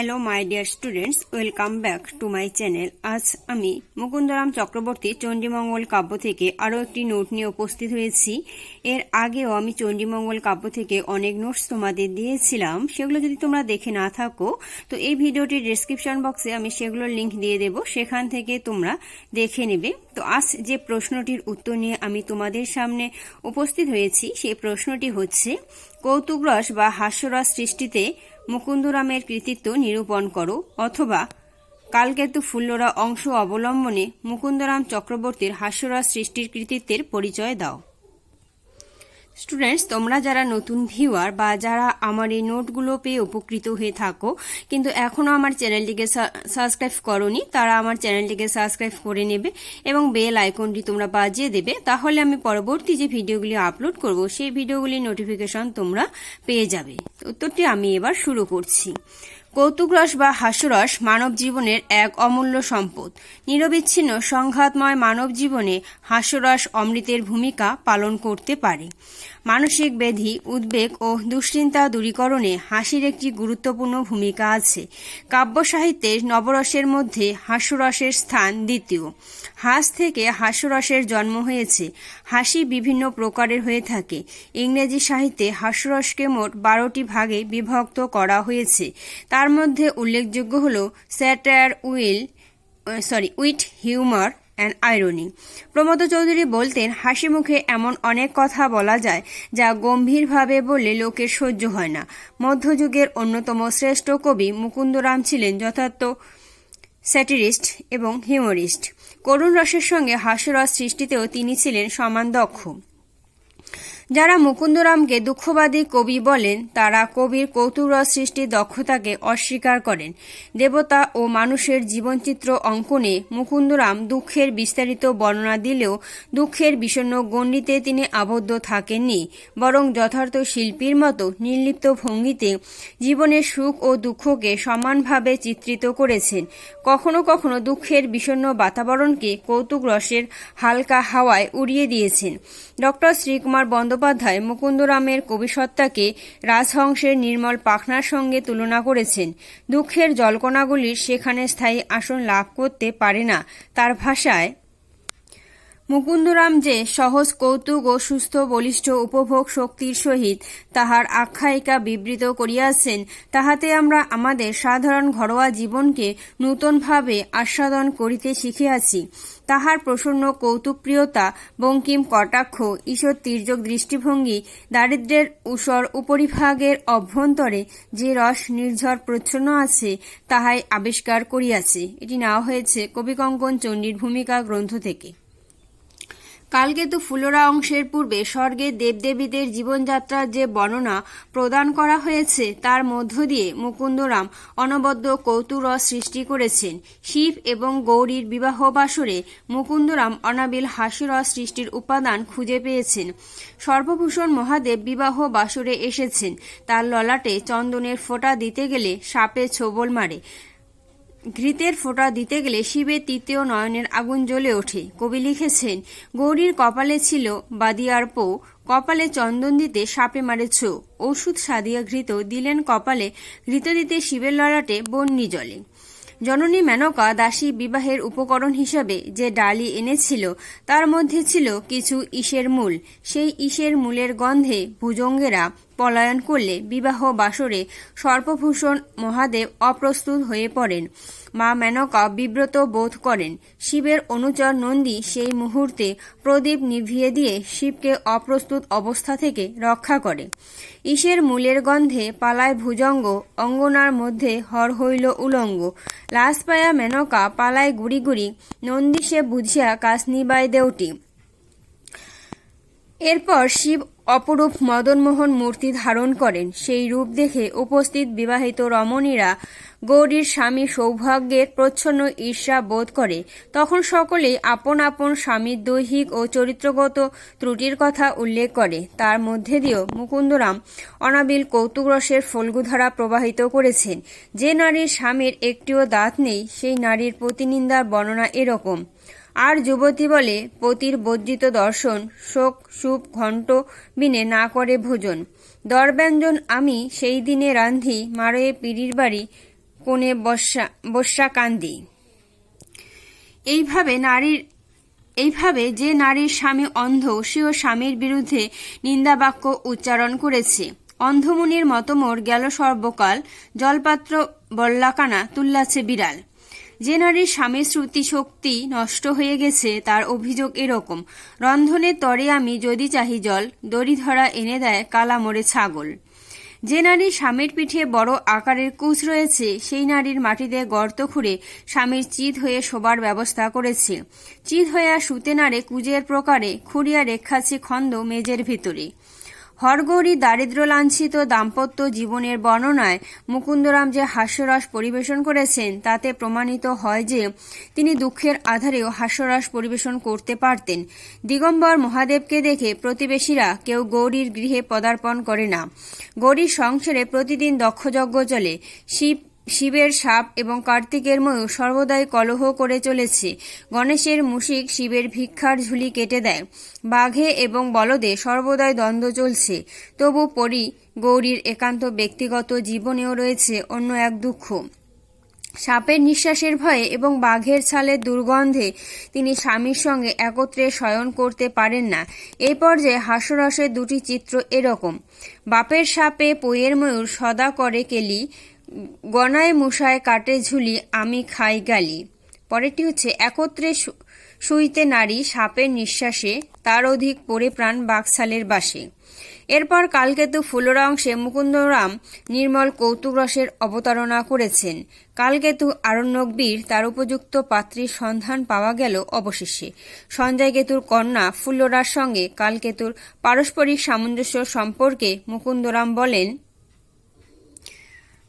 Hello my dear students welcome back to my channel আজ আমি মুকুন্দরাম চক্রবর্তী চণ্ডীমঙ্গল কাব্য থেকে আরও একটি নোট নিয়ে উপস্থিত হয়েছি। এর আগেও আমি চণ্ডীমঙ্গল কাব্য থেকে অনেক নোটস তোমাদের দিয়েছিলাম। সেগুলো যদি তোমরা দেখে না থাকো, তো এই ভিডিওটির ডিসক্রিপশন বক্সে আমি সেগুলোর লিঙ্ক দিয়ে দেব। সেখান থেকে তোমরা দেখে নেবে। তো আজ যে প্রশ্নটির উত্তর নিয়ে আমি তোমাদের সামনে উপস্থিত হয়েছি, সেই প্রশ্নটি হচ্ছে, কৌতুকরস বা হাস্যরস সৃষ্টিতে মুকুন্দরামের কৃতিত্ব নিরূপণ করো, অথবা কালকেতু ফুল্লরা অংশ অবলম্বনে মুকুন্দরাম চক্রবর্তীর হাস্যরস সৃষ্টির কৃতিত্বের পরিচয় দাও। স্টুডেন্টস তোমরা যারা নতুন ভিউয়ার বা যারা আমার এই নোটগুলো পেয়ে উপকৃত হয়ে থাকো, কিন্তু এখনও আমার চ্যানেলটিকে সাবস্ক্রাইব করনি, তারা আমার চ্যানেলটিকে সাবস্ক্রাইব করে নেবে এবং বেল আইকনটি তোমরা বাজিয়ে দেবে। তাহলে আমি পরবর্তী যে ভিডিওগুলি আপলোড করব, সেই ভিডিওগুলির নোটিফিকেশন তোমরা পেয়ে যাবে। উত্তরটি আমি এবার শুরু করছি। কৌতুকরস বা হাস্যরস মানব জীবনের এক অমূল্য সম্পদ। নিরবিচ্ছিন্ন, সংঘাতময় মানব জীবনে হাস্যরস অমৃতের ভূমিকা পালন করতে পারে। মানসিক ব্যাধি, উদ্বেগ ও দুশ্চিন্তা দূরীকরণে হাসির একটি গুরুত্বপূর্ণ ভূমিকা আছে। কাব্য সাহিত্যের নবরসের মধ্যে হাস্যরসের স্থান দ্বিতীয়। হাস থেকে হাস্যরসের জন্ম হয়েছে। হাসি বিভিন্ন প্রকারের হয়ে থাকে। ইংরেজি সাহিত্যে হাস্যরসকে মোট বারোটি ভাগে বিভক্ত করা হয়েছে। তার মধ্যে উল্লেখযোগ্য হল satire will sorry wit humour and irony Pramod Chowdhury বলতেন হাসি মুখে এমন অনেক কথা বলা যায় যা গম্ভীরভাবে বলে লোকের সহ্য হয় না। মধ্যযুগের অন্যতম শ্রেষ্ঠ কবি মুকুন্দরাম ছিলেন যথার্থ স্যাটিরিস্ট এবং হিউমরিস্ট করুণ রসের সঙ্গে হাস্যরস সৃষ্টিতেও তিনি ছিলেন সমান দক্ষ। যারা মুকুন্দরামকে দুঃখবাদী কবি বলেন, তারা কবির কৌতুকরস সৃষ্টির দক্ষতাকে অস্বীকার করেন। দেবতা ও মানুষের জীবনচিত্র অঙ্কনে মুকুন্দরাম দুঃখের বিস্তারিত বর্ণনা দিলেও দুঃখের বিষণ্ন গণ্ডিতে তিনি আবদ্ধ থাকেননি, বরং যথার্থ শিল্পীর মতো নির্লিপ্ত ভঙ্গিতে জীবনের সুখ ও দুঃখকে সমানভাবে চিত্রিত করেছেন। কখনো কখনো দুঃখের বিষণ্ন বাতাবরণকে কৌতুক রসের হালকা হাওয়ায় উড়িয়ে দিয়েছেন। ডক্টর শ্রীকুমার বন্দ্যোপাধ্যায় মুকুন্দরামের কবিসত্তাকে রাজহংসের নির্মল পাখনার সঙ্গে তুলনা করেছেন। দুঃখের জলকণাগুলির সেখানে স্থায়ী আসন লাভ করতে পারে না। তার ভাষায় মুকুন্দরাম যে সহজ কৌতুক ও সুস্থ, বলিষ্ঠ, উপভোগ শক্তির সহিত তাহার আখ্যায়িকা বিবৃত করিয়াছেন, তাহাতে আমরা আমাদের সাধারণ ঘরোয়া জীবনকে নূতনভাবে আস্বাদন করিতে শিখিয়াছি। তাহার প্রসন্ন কৌতুকপ্রিয়তা, বঙ্কিম কটাক্ষ ঈশ্বর তির্যক দৃষ্টিভঙ্গি, দারিদ্রের উসর উপরিভাগের অভ্যন্তরে যে রস নির্ঝর প্রচ্ছন্ন আছে, তাহাই আবিষ্কার করিয়াছে। এটি নেওয়া হয়েছে কবিকঙ্কন চণ্ডীর ভূমিকা গ্রন্থ থেকে। কালকেতু ফুলোরা অংশের পূর্বে স্বর্গের দেবদেবীদের জীবনযাত্রার যে বর্ণনা প্রদান করা হয়েছে, তার মধ্য দিয়ে মুকুন্দরাম অনবদ্য কৌতুরস সৃষ্টি করেছেন। শিব এবং গৌরীর বিবাহ বাসরে মুকুন্দরাম অনাবিল হাস্যরস সৃষ্টির উপাদান খুঁজে পেয়েছেন। সর্বভূষণ মহাদেব বিবাহ বাসরে এসেছেন। তার ললাটে চন্দনের ফোঁটা দিতে গেলে সাপে ছোবল মারে। ঘৃতের ফোঁটা দিতে গেলে শিবের তৃতীয় নয়নের আগুন জ্বলে ওঠে। কবি লিখেছেন, গৌরীর কপালে ছিল বাদিয়ার পো, কপালে চন্দন দিতে সাপে মারেছ। ওষুধ সাদিয়া ঘৃত দিলেন কপালে, ঘৃত দিতে শিবের লড়াটে বন্যি জলে। জননী মেনকা দাসী বিবাহের উপকরণ হিসাবে যে ডালি এনেছিল, তার মধ্যে ছিল কিছু ইসের মূল। সেই ইসের মূলের গন্ধে ভুজঙ্গেরা পলায়ন করলে বিবাহ বাসরে সর্পভূষণ মহাদেব অপ্রস্তুত হয়ে পড়েন। মা মেনকা বিব্রত বোধ করেন। শিবের অনুচর নন্দী সেই মুহূর্তে প্রদীপ নিভিয়ে দিয়ে শিবকে অপ্রস্তুত অবস্থা থেকে রক্ষা করে। ঈশের মূলের গন্ধে পালায় ভুজঙ্গ, অঙ্গনার মধ্যে হর হইল উলঙ্গ। লাশ পায়া মেনকা পালায় গুড়ি গুড়ি, নন্দী সে বুঝিয়া কাশ নিবায় দেউটি। এরপর শিব অপরূপ মদনমোহন মূর্তি ধারণ করেন। সেই রূপ দেখে উপস্থিত বিবাহিত রমণীরা গৌরীর স্বামী সৌভাগ্যের প্রচ্ছন্ন ঈর্ষা বোধ করে। তখন সকলেই আপন আপন স্বামীর দৈহিক ও চরিত্রগত ত্রুটির কথা উল্লেখ করে। তার মধ্যে দিয়েও মুকুন্দরাম অনাবিল কৌতুকরসের ফল্গুধারা প্রবাহিত করেছেন। যে নারীর স্বামীর একটিও দাঁত নেই, সেই নারীর প্রতিনিন্দার বর্ণনা এরকম। আর যুবতী বলে, পতির বর্জিত দর্শন, শোক সুপ ঘণ্ট বিনে না করে ভোজন। দরব্যঞ্জন আমি সেই দিনে রান্ধি, মারয়ে পিড়ির বাড়ি কোণে বর্ষা বর্ষা কান্দি এইভাবে নারীর, এইভাবে যে নারীর স্বামী অন্ধ, সেও স্বামীর বিরুদ্ধে নিন্দাবাক্য উচ্চারণ করেছে। অন্ধমুনির মতো মোর গেল সর্বকাল, জলপাত্র বল্লাকানা তুল্লাছে বিড়াল। যে নারীর স্বামীর শ্রুতি শক্তি নষ্ট হয়ে গেছে, তার অভিযোগ এরকম। রন্ধনের তরে আমি যদি চাহি জল, দড়ি ধরা এনে দেয় কালা মোড়ে ছাগল। যে নারীর স্বামীর পিঠে বড় আকারের কুচ রয়েছে, সেই নারীর মাটিতে গর্ত খুঁড়ে স্বামীর চিত হয়ে শোবার ব্যবস্থা করেছে। চিত হইয়া শুতে নাড়ে কুজের প্রকারে, খুঁড়িয়া রেখাছে খন্দ মেজের ভিতরে। হরগৌরী দারিদ্র লাঞ্ছিত দাম্পত্য জীবনের বর্ণনায় মুকুন্দরাম যে হাস্যরস পরিবেশন করেছেন। তাতে প্রমাণিত হয় যে তিনি দুঃখের আধারেও হাস্যরস পরিবেশন করতে পারতেন। দিগম্বর মহাদেবকে দেখে প্রতিবেশীরা কেউ গৌরীর গৃহে পদার্পণ করে না। গৌরীর সংসারে প্রতিদিন দক্ষযজ্ঞ চলে। শিব শিবের সাপ এবং কার্তিকের ময়ূর সর্বদাই কলহ করে চলেছে। গণেশের মুশিক শিবের ভিক্ষার ঝুলি কেটে দেয়। বাঘে এবং বলদে সর্বদাই দ্বন্দ্ব চলছে। তবু পরি, গৌরীর একান্ত ব্যক্তিগত জীবনেও রয়েছে অন্য এক দুঃখ। সাপের নিঃশ্বাসের ভয়ে এবং বাঘের ছালের দুর্গন্ধে তিনি স্বামীর সঙ্গে একত্রে শয়ন করতে পারেন না। এই পর্যায়ে হাস্যরসের দুটি চিত্র এরকম। বাপের সাপে পইয়ের ময়ূর সদা করে কেলি গনায় মশায় কাটে ঝুলি, আমি খাই গালি। পরেরটি হচ্ছে, একত্রে শুইতে নারী সাপের নিঃশ্বাসে, তার অধিক পরে প্রাণ বাঘছালের বাসে। এরপর কালকেতু ফুলরা অংশে মুকুন্দরাম নির্মল কৌতুক রসের অবতারণা করেছেন। কালকেতু আরণ্যকবীর, তার উপযুক্ত পাত্রীর সন্ধান পাওয়া গেল অবশেষে। সঞ্জয় কেতুর কন্যা ফুল্লরার সঙ্গে কালকেতুর পারস্পরিক সামঞ্জস্য সম্পর্কে মুকুন্দরাম বলেন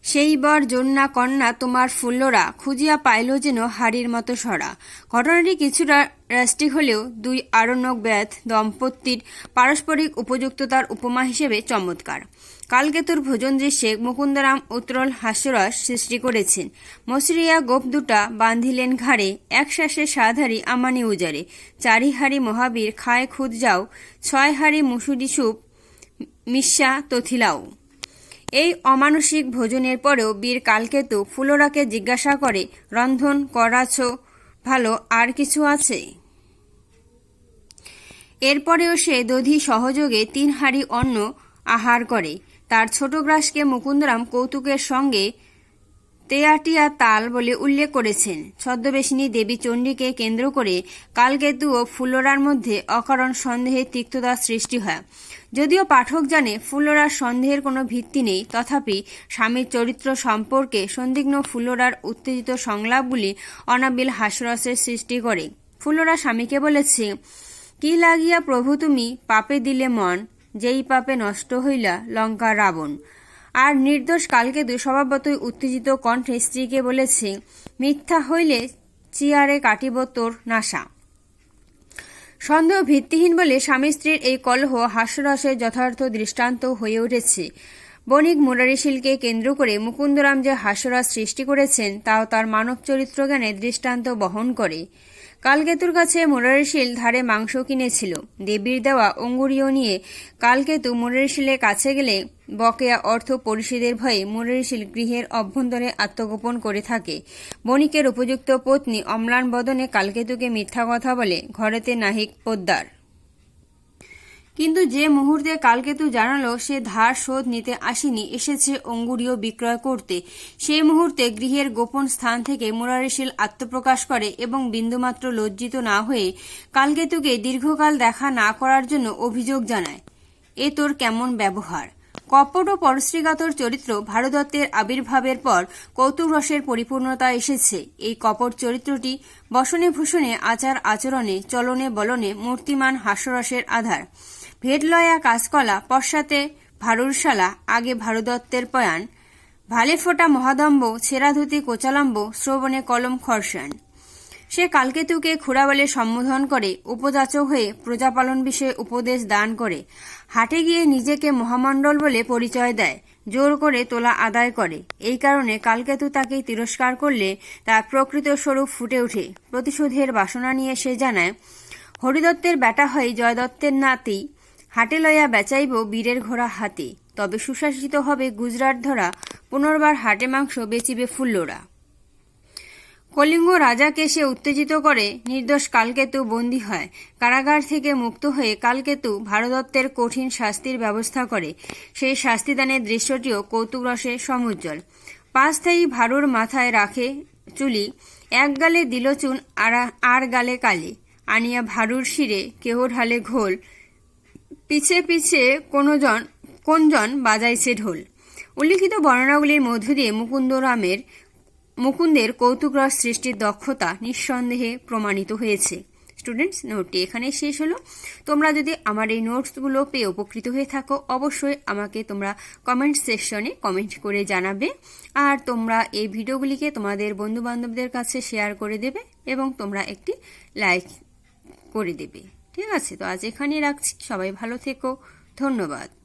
সেই বর জন্যা কন্যা তোমার ফুল্লরা খুঁজিয়া পাইল যেন হাড়ির মতো সরা। ঘটনাটি কিছুটা রাস্টিক হলেও দুই আরণ্যক ব্যাধ দম্পতির পারস্পরিক উপযুক্ততার উপমা হিসেবে চমৎকার। কালকেতুর ভোজন দৃশ্যে মুকুন্দরাম উত্তরল হাস্যরস সৃষ্টি করেছেন। মসরিয়া গোপ দুটা বাঁধিলেন ঘাড়ে, এক শ্বাসে সাধারি আমানি উজারে চারি হাড়ি মহাবীর, খায় খুদ যাও, ছয় হাড়ি মুসুরি সুপ, মিশা তথিলাও। এই অমানসিক ভোজনের পরেও বীর কালকেতু ফুলোরাকে জিজ্ঞাসা করে, রন্ধন করাছ? ভালো, আর কিছু আছে? এরপরেও সে দধি সহযোগে তিন হাড়ি অন্ন আহার করে। তার ছোট গ্রাসকে মুকুন্দরাম কৌতুকের সঙ্গে তেয়াটিয়া তাল বলে উল্লেখ করেছেন। ছদ্মবেশিনী দেবী চণ্ডীকে কেন্দ্র করে কালকেতু ও ফুল্লরার মধ্যে অকারণ সন্দেহের তিক্ততা সৃষ্টি হয়। যদিও পাঠক জানে ফুল্লরার সন্দেহের কোনো ভিত্তি নেই। তথাপি স্বামীর চরিত্র সম্পর্কে সন্দিগ্ন ফুল্লরার উত্তেজিত সংলাপগুলি অনাবিল হাস্যরসের সৃষ্টি করে। ফুল্লরা স্বামীকে বলেছে, কি লাগিয়া প্রভু তুমি পাপে দিলে মন, যেই পাপে নষ্ট হইলা লঙ্কা রাবণ। আর নির্দোষ কালকেতু স্বভাবতই উত্তেজিত কণ্ঠে স্ত্রীকে বলেছে, মিথ্যা হইলে চিয়ারে কাটিব তোর নাশা। সন্দেহ ভিত্তিহীন বলে স্বামী স্ত্রীর এই কলহ হাস্যরসের যথার্থ দৃষ্টান্ত হয়ে উঠেছে। বণিক মুরারিশীলকে কেন্দ্র করে মুকুন্দরাম যে হাস্যরস সৃষ্টি করেছেন, তাও তার মানব চরিত্র জ্ঞানে দৃষ্টান্ত বহন করে। কালকেতুর কাছে মুরারিশীল ধারে মাংস কিনেছিল। দেবীর দেওয়া অঙ্গুরীয় নিয়ে কালকেতু মুরারিশীলের কাছে গেলে বকেয়া অর্থ পরিষদের ভয়ে মুরারিশীল গৃহের অভ্যন্তরে আত্মগোপন করে থাকে। বণিকের উপযুক্ত পত্নী অম্লান বদনে কালকেতুকে মিথ্যা কথা বলে ঘরেতে নাহিক পোদ্দার। কিন্তু যে মুহূর্তে কালকেতু জানালো, সে ধার শোধ নিতে আসেনি, এসেছে অঙ্গুরীয় বিক্রয় করতে। সেই মুহূর্তে গৃহের গোপন স্থান থেকে মুরারিশীল আত্মপ্রকাশ করে এবং বিন্দুমাত্র লজ্জিত না হয়ে কালকেতুকে দীর্ঘকাল দেখা না করার জন্য অভিযোগ জানায়। এ তোর কেমন ব্যবহার? কপট ও পরশ্রীগাতর চরিত্র ভারদত্তের আবির্ভাবের পর কৌতুক রসের পরিপূর্ণতা এসেছে। এই কপট চরিত্রটি বসনে ভূষণে আচার আচরণে চলনে বলনে মূর্তিমান হাস্যরসের আধার। ভেদলয়া কাজকলা পশ্চাতে ভারুরশালা, আগে ভারদত্তের পয়ান ভালে ফোটা মহাদম্ব ছেঁড়া ধুতি কোচালম্ব, শ্রবণে কলম খরসান সে কালকেতুকে খুড়া বলে সম্বোধন করে, উপযাচক হয়ে প্রজাপালন বিষয়ে উপদেশ দান করে, হাটে গিয়ে নিজেকে মহামণ্ডল বলে পরিচয় দেয়, জোর করে তোলা আদায় করে। এই কারণে কালকেতু তাকে তিরস্কার করলে তার প্রকৃত স্বরূপ ফুটে ওঠে। প্রতিশোধের বাসনা নিয়ে সে জানায়, হরিদত্তের বেটা হয় জয়দত্তের নাতি হাটে লইয়া বেচাইব বীরের ঘোড়া হাতে, তবে সুশাসিত হবে গুজরাট ধরা, পুনর্বার হাটে মাংস বেচিবে ফুল্লোরা। কলিঙ্গ রাজাকে সে উত্তেজিত করে, নির্দোষ কালকেতু বন্দী হয়, কারাগার থেকে মুক্ত হয়ে কালকেতু ভারদত্তের কঠিন শাস্তির ব্যবস্থা করে, সেই শাস্তিদানের দৃশ্যটিও কৌতুকরসে সমুজ্জ্বল। পাঁচথায়ী ভারুর মাথায় রাখে চুলি, এক গালে দিল চুন আর আর গালে কালি, আনিয়া ভারুর শিরে কেহ ঢালে ঘোল পিছে পিছে কোনজন কোনজন বাজাইছে ঢোল। উল্লিখিত বর্ণনাগুলির মধ্য দিয়ে মুকুন্দরামের মুকুন্দের কৌতুকরস সৃষ্টির দক্ষতা নিঃসন্দেহে প্রমাণিত হয়েছে। স্টুডেন্টস নোটটি এখানে শেষ হলো। তোমরা যদি আমার এই নোটসগুলো পেয়ে উপকৃত হয়ে থাকো, অবশ্যই আমাকে তোমরা কমেন্ট সেকশনে কমেন্ট করে জানাবে। আর তোমরা এই ভিডিওগুলিকে তোমাদের বন্ধু বান্ধবদের কাছে শেয়ার করে দেবে এবং তোমরা একটি লাইক করে দেবে। ঠিক আছে। তো আজ এখানেই রাখছি। সবাই ভালো থেকো। ধন্যবাদ।